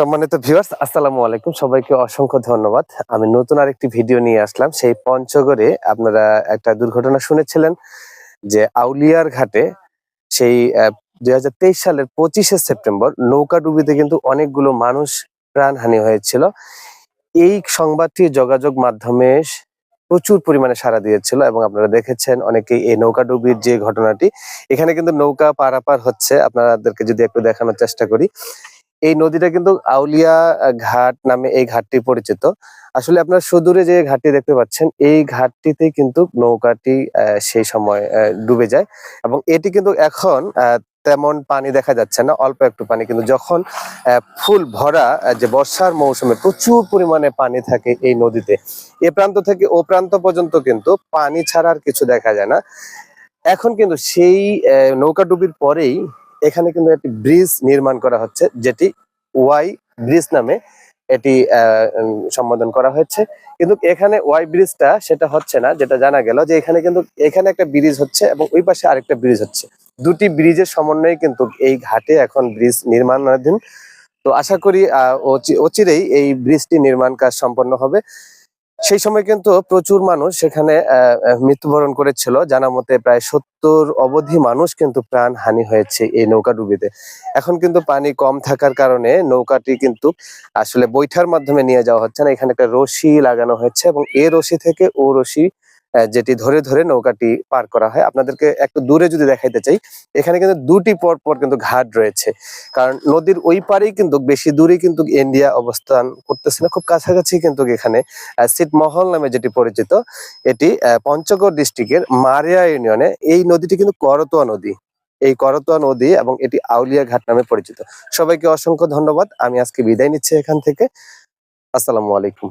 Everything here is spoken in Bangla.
সম্মানিত ভিউয়ার্স, আসসালামু আলাইকুম। সবাইকে অসংখ্য ধন্যবাদ। আমি নতুন আরেকটি ভিডিও নিয়ে আসলাম। সেই পঞ্চগড়ে আপনারা একটা দুর্ঘটনা শুনেছিলেন যে আউলিয়ার ঘাটে সেই দুই হাজার তেইশ সালের পঁচিশে সেপ্টেম্বর নৌকা ডুবিতে কিন্তু অনেকগুলো মানুষ প্রাণহানি হয়েছিল। এই সংবাদটি যোগাযোগ মাধ্যমে প্রচুর পরিমাণে সাড়া দিয়েছিল এবং আপনারা দেখেছেন অনেকেই এই নৌকা ডুবির যে ঘটনাটি। এখানে কিন্তু নৌকা পারাপার হচ্ছে। আপনাদেরকে যদি একটু দেখানোর চেষ্টা করি। এই নদীটা কিন্তু আউলিয়া ঘাট নামে এই ঘাটটি পরিচিত। আসলে আপনার সুদূরে যে ঘাটটি দেখতে পাচ্ছেন, এই ঘাটটিতে কিন্তু নৌকাটি সেই সময় ডুবে যায়। এবং এটি কিন্তু এখন তেমন পানি দেখা যাচ্ছে না, অল্প একটু পানি। কিন্তু যখন ফুল ভরা যে বর্ষার মৌসুমে প্রচুর পরিমাণে পানি থাকে এই নদীতে, এ প্রান্ত থেকে ও প্রান্ত পর্যন্ত কিন্তু পানি ছাড়া আর কিছু দেখা যায় না। এখন কিন্তু সেই নৌকা ডুবির পরেই এখানে কিন্তু একটি ব্রিজ নির্মাণ করা হচ্ছে, যেটি ওয়াই ব্রিজ নামে এটি সম্বোধন করা হয়েছে। কিন্তু এখানে ওয়াই ব্রিজটা সেটা হচ্ছে না, যেটা জানা গেল যে এখানে কিন্তু, এখানে একটা ব্রিজ হচ্ছে এবং ওই পাশে আরেকটা ব্রিজ হচ্ছে। দুটি ব্রিজের সমন্বয়ে কিন্তু এই ঘাটে এখন ব্রিজ নির্মাণাধীন। তো আশা করি অচিরেই এই ব্রিজটি নির্মাণ কাজ সম্পন্ন হবে। সেই সময় কিন্তু প্রচুর মানুষ সেখানে মৃত্যুবরণ করেছিল। জানা মতে প্রায় সত্তর অবধি মানুষ কিন্তু প্রাণ হানি হয়েছে এই নৌকা ডুবিতে। এখন কিন্তু পানি কম থাকার কারণে নৌকাটি কিন্তু আসলে বৈঠার মাধ্যমে নিয়ে যাওয়া হচ্ছে না। এখানে একটা রশি লাগানো হয়েছে এবং এ রশি থেকে ও রশি যেটি ধরে ধরে নৌকাটি পার করা হয়। আপনাদেরকে একটু দূরে যদি দেখাইতে চাই এখানে কিন্তু দুটি পর পর কিন্তু ঘাট রয়েছে। কারণ নদীর ওই পারেই কিন্তু বেশি দূরে কিন্তু ইন্ডিয়া অবস্থান করতেছে না খুব কাছাকাছি কিন্তু এখানে। আহ, ছিটমহল নামে যেটি পরিচিত এটি পঞ্চগড় ডিস্ট্রিক্টের মারিয়া ইউনিয়নে। এই নদীটি কিন্তু করতোয়া নদী। এই করতোয়া নদী এবং এটি আউলিয়া ঘাট নামে পরিচিত। সবাইকে অসংখ্য ধন্যবাদ। আমি আজকে বিদায় নিচ্ছি এখান থেকে। আসসালামু আলাইকুম।